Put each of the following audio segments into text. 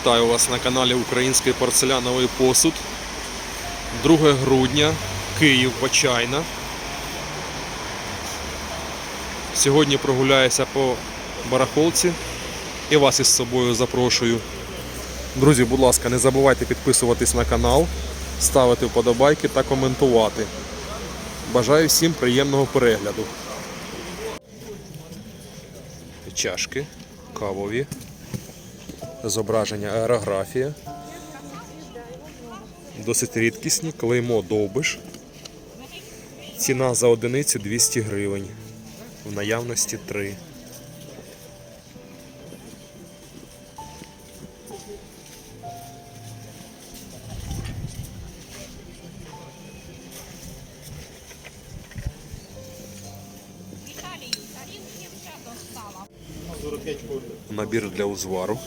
Вітаю вас на каналі Український порцеляновий посуд. 2 грудня, Київ Почайна. Сьогодні прогуляюся по барахолці і вас із собою запрошую. Друзі, будь ласка, не забувайте підписуватись на канал, ставити вподобайки та коментувати. Бажаю всім приємного перегляду. Чашки кавові зображення аерографія. Досить рідкісні, клеймо довбиш. Ціна за одиницю 200 гривень. В наявності 3. Віталій, тарілки вже достала. 45 кожен. Набір для узвару,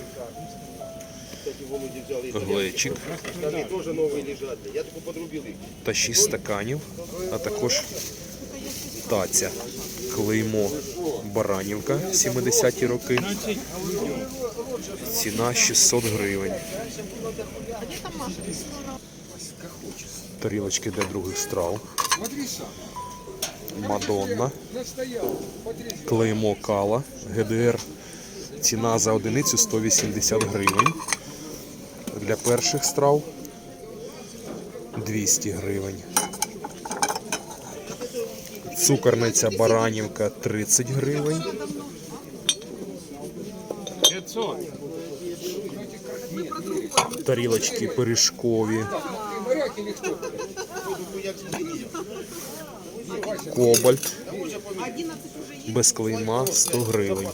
їх. та 6 стаканів, а також таця. Клеймо Баранівка 70-ті роки. Ціна 600 гривень. Тарілочки для других страв. Мадонна. Клеймо Кала. ГДР. Ціна за одиницю 180 гривень. Для перших страв 200 гривень. Цукорниця Баранівка 30 гривень. Тарілочки пиріжкові. Кобальт. Без клейма 100 гривень.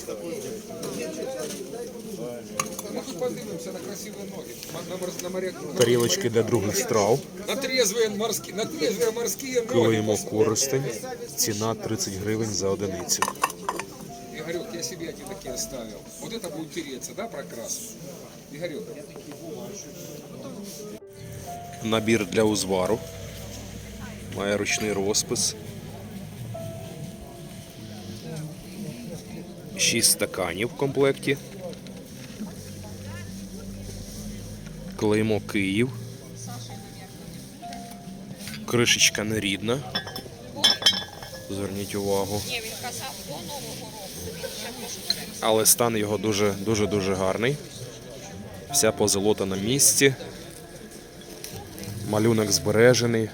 Мы тут поднимемся на красивые ноги. На, мор- на моряк Тарілочки для других страв. На трезвые морские, на трезвые морские ноги. Клеймо користень. Ціна 30 гривень за одиницю. Игорек, я себе эти такие оставил. Вот это будет тереться, да, прокрас? Игорек, Набір для узвару. Має ручний розпис. 6 стаканів в комплекті. Клеймо Київ. Кришечка нерідна. Зверніть увагу. Але стан його дуже дуже гарний. Вся позолота на місці. Малюнок збережений.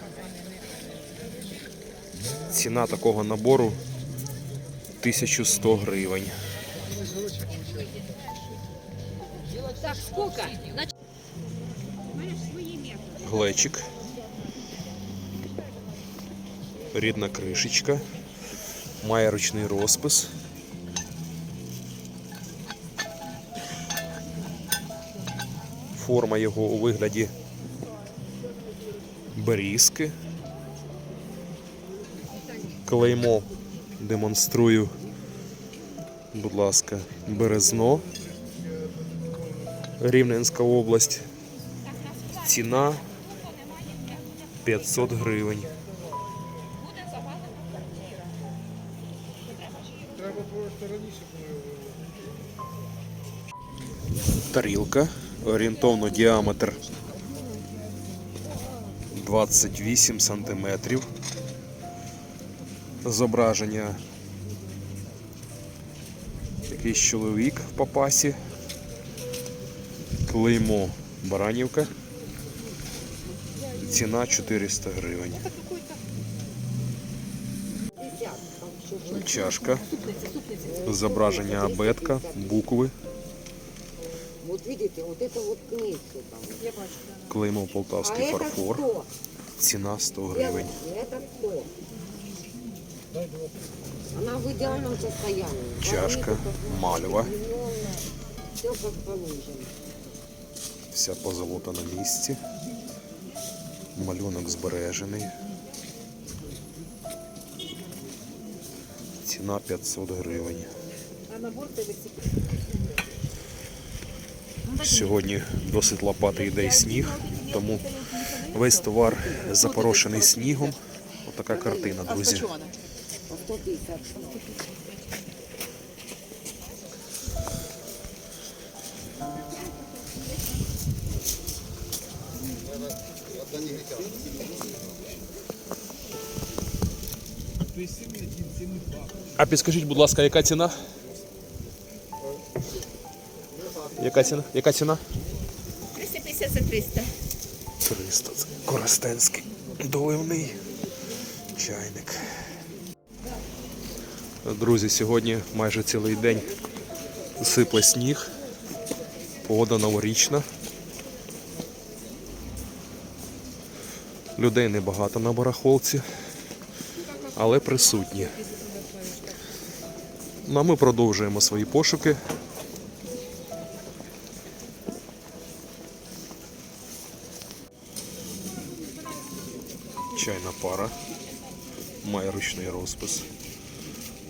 Ціна такого набору 1100 гривень. Так, скільки? Глечик. Рідна кришечка. Має ручний розпис. Форма його у вигляді берізки. Клеймо демонструю, будь ласка, березно. Рівненська область. Ціна 500 гривень. Тарілка. Орієнтовно діаметр 28 сантиметрів. Зображення якийсь чоловік в папасі. Клеймо Баранівка. Ціна 400 гривень. Чашка. Зображення абетка, букви. Вот видите, вот это вот книжка там. Клеймо А Полтавський это фарфор. кто? Ціна 100 гривень. Это кто? Она в идеальном состоянии. Чашка, мальва. Все как положено. Вся позолота на місці. Малюнок збережений. Ціна 500 гривень. Сьогодні досить лопатий йде сніг, тому весь товар запорошений снігом. Отака картина, друзі. А підскажіть, будь ласка, яка ціна? Яка ціна? Яка ціна? 350 за 300. 300. Це Коростенський доливний чайник. Друзі, сьогодні майже цілий день сипле сніг. Погода новорічна. Людей небагато на барахолці, але присутні. Ну, а ми продовжуємо свої пошуки. Чайна пара. Має ручний розпис.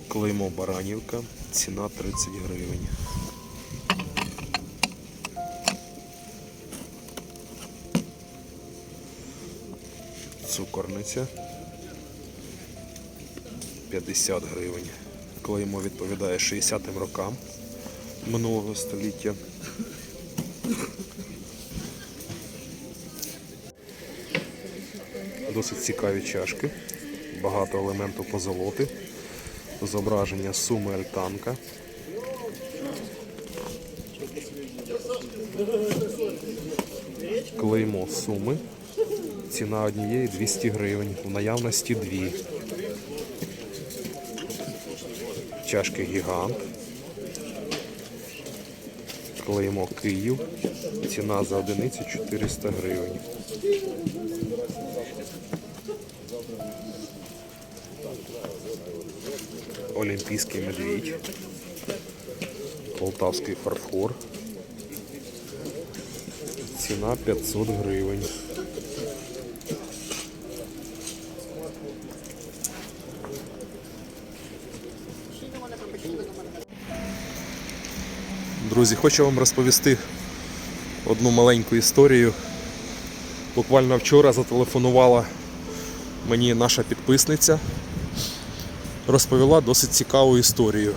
Клеймо Баранівка. Ціна 30 гривень. Цукорниця. 50 гривень. Клеймо відповідає 60-м рокам минулого століття. Досить цікаві чашки. Багато елементу позолоти. Зображення суми альтанка. Клеймо суми. Ціна однієї 200 гривень. В наявності дві. Чашки гігант. Клеймо Київ. Ціна за одиницю 400 гривень. Олімпійський медвідь, Полтавський фарфор. Ціна 500 гривень. Друзі, хочу вам розповісти одну маленьку історію. Буквально вчора зателефонувала мені наша підписниця розповіла досить цікаву історію.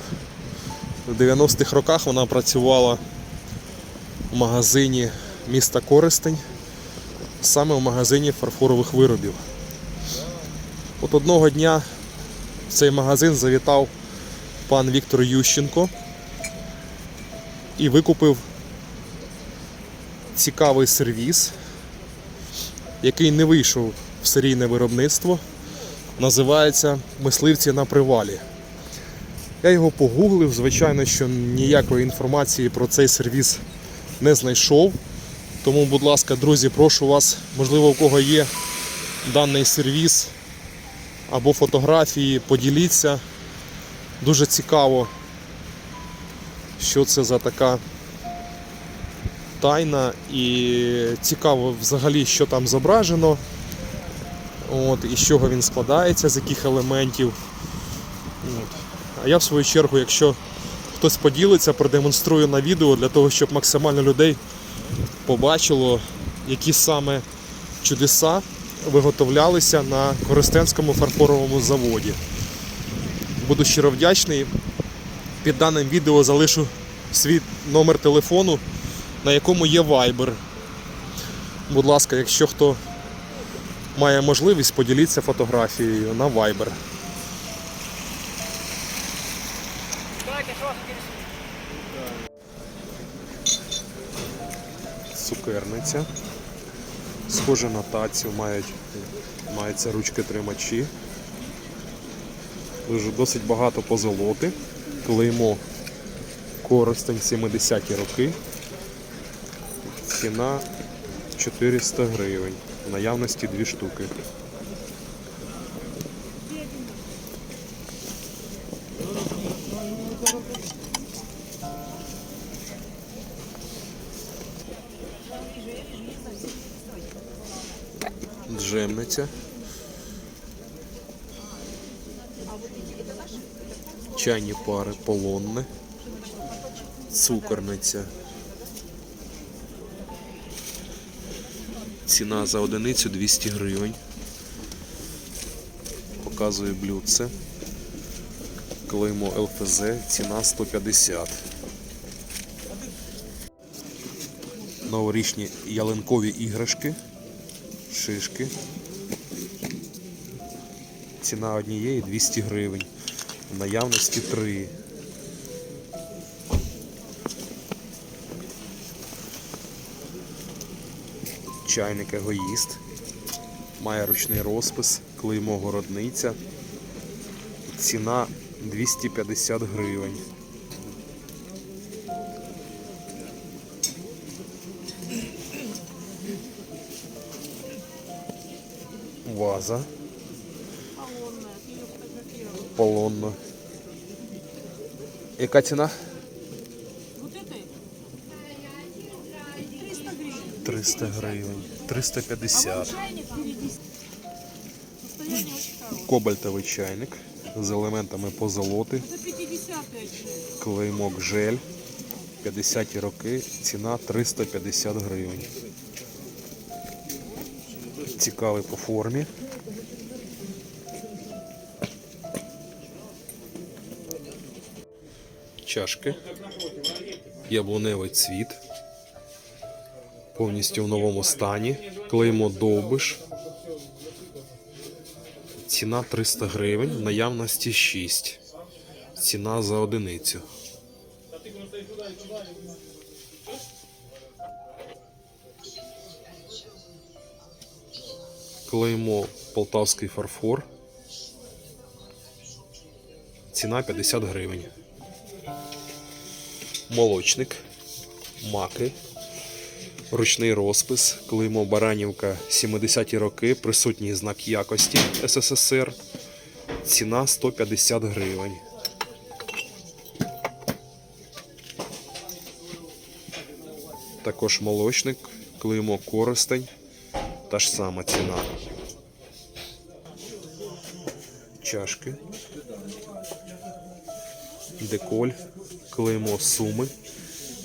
В 90-х роках вона працювала в магазині міста Користень, саме в магазині фарфорових виробів. От одного дня в цей магазин завітав пан Віктор Ющенко і викупив цікавий сервіс, який не вийшов в серійне виробництво називається Мисливці на привалі. Я його погуглив, звичайно, що ніякої інформації про цей сервіс не знайшов. Тому, будь ласка, друзі, прошу вас, можливо, у кого є даний сервіс або фотографії, поділіться. Дуже цікаво, що це за така тайна і цікаво взагалі, що там зображено. От, і з чого він складається, з яких елементів. От. А я в свою чергу, якщо хтось поділиться, продемонструю на відео для того, щоб максимально людей побачило, які саме чудеса виготовлялися на Коростенському фарфоровому заводі. Буду щиро вдячний. Під даним відео залишу свій номер телефону, на якому є Viber. Будь ласка, якщо хто має можливість, поділіться фотографією на Viber. Цукерниця. Схоже на тацю, мають, маються ручки тримачі. Дуже досить багато позолоти. Клеймо Коростень 70-ті роки. Ціна 400 гривень. В наявності дві штуки. Чайні пари полонне. Цукорниця. Ціна за одиницю 200 гривень. Показує блюдце. Клеймо ЛФЗ, ціна 150. Новорічні ялинкові іграшки. шишки. Ціна однієї 200 гривень. В наявності 3. Чайник егоїст. Має ручний розпис, клеймо городниця. Ціна 250 гривень. Ваза. Полонна. Яка ціна? 300 гривень. 350. Кобальтовий чайник з елементами позолоти. Клеймок жель. 50 роки. Ціна 350 гривень. Цікавий по формі. Чашки. Яблуневий цвіт. Повністю в новому стані. Клеймо довбиш. Ціна 300 гривень, в наявності 6. Ціна за одиницю. Клеймо полтавський фарфор. Ціна 50 гривень. Молочник, маки, ручний розпис, клеймо Баранівка 70-ті роки, присутній знак якості СССР. Ціна 150 гривень. Також молочник, клеймо Коростень, та ж сама ціна. Чашки. Деколь, клеймо суми.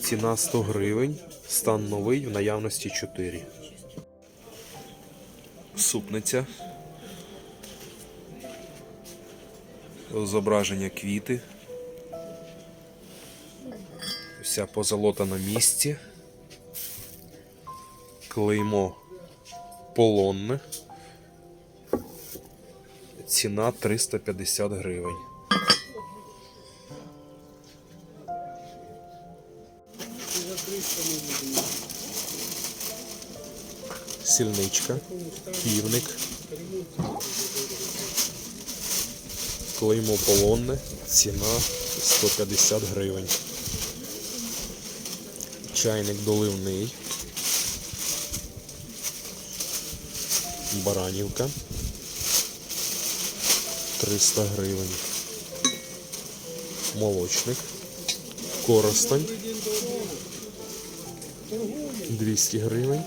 Ціна 100 гривень. Стан новий в наявності 4. Супниця. Зображення квіти. Вся позолота на місці. Клеймо полонне. Ціна 350 гривень. Сільничка, півник. Клеймо полонне, ціна 150 гривень. Чайник доливний. Баранівка. 300 гривень. Молочник. Коростень. 200 гривень.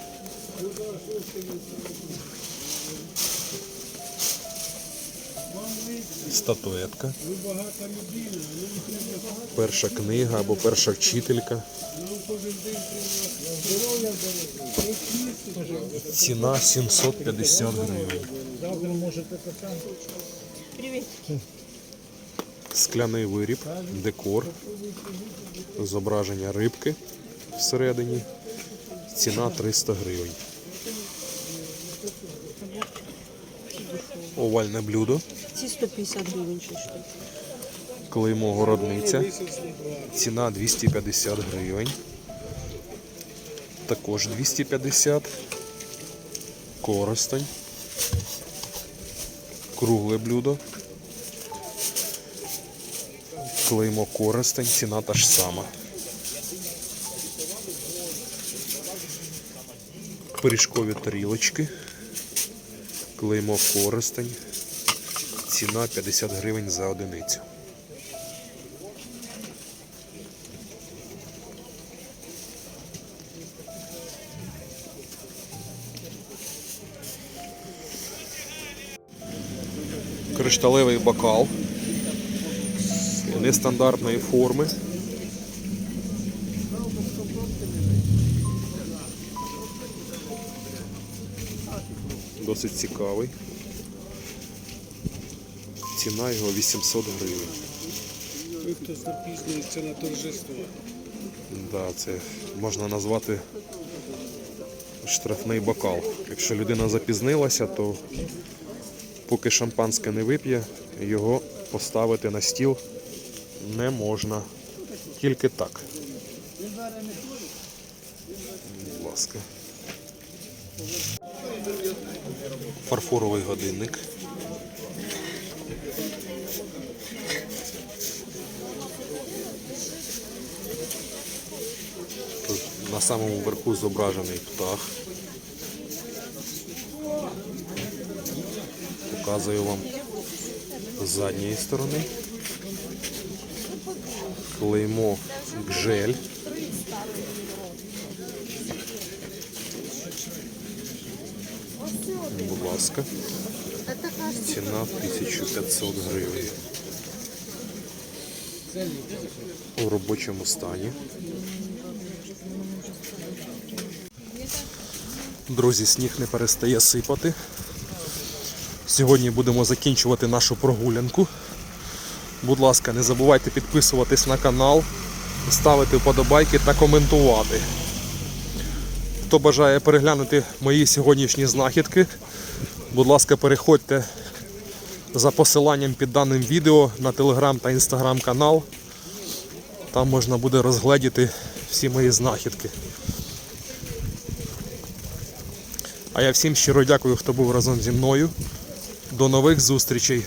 Статуетка. Перша книга або перша вчителька. Ціна 750 гривень. Скляний виріб, декор, зображення рибки всередині. Ціна 300 гривень. Овальне блюдо. Ці 150 гривень чи що? Клеймо городниця. Ціна 250 гривень. Також 250. Коростень. Кругле блюдо. Клеймо коростень. Ціна та ж сама. Пиріжкові тарілочки. Клеймо коростень. Ціна 50 гривень за одиницю. Кришталевий бокал нестандартної форми. Досить цікавий. Ціна його 800 гривень. Хто запізнюється на торжество. Да, це можна назвати штрафний бокал. Якщо людина запізнилася, то поки шампанське не вип'є, його поставити на стіл не можна. Тільки так. Будь ласка. Фарфоровий годинник. Тут на самому верху зображений птах. Показую вам з задньої сторони. Клеймо гжель. Будь ласка. Ціна 1500 гривень. У робочому стані. Друзі, сніг не перестає сипати. Сьогодні будемо закінчувати нашу прогулянку. Будь ласка, не забувайте підписуватись на канал, ставити вподобайки та коментувати. Хто бажає переглянути мої сьогоднішні знахідки, будь ласка, переходьте за посиланням під даним відео на телеграм та інстаграм канал. Там можна буде розгледіти всі мої знахідки. А я всім щиро дякую, хто був разом зі мною. До нових зустрічей!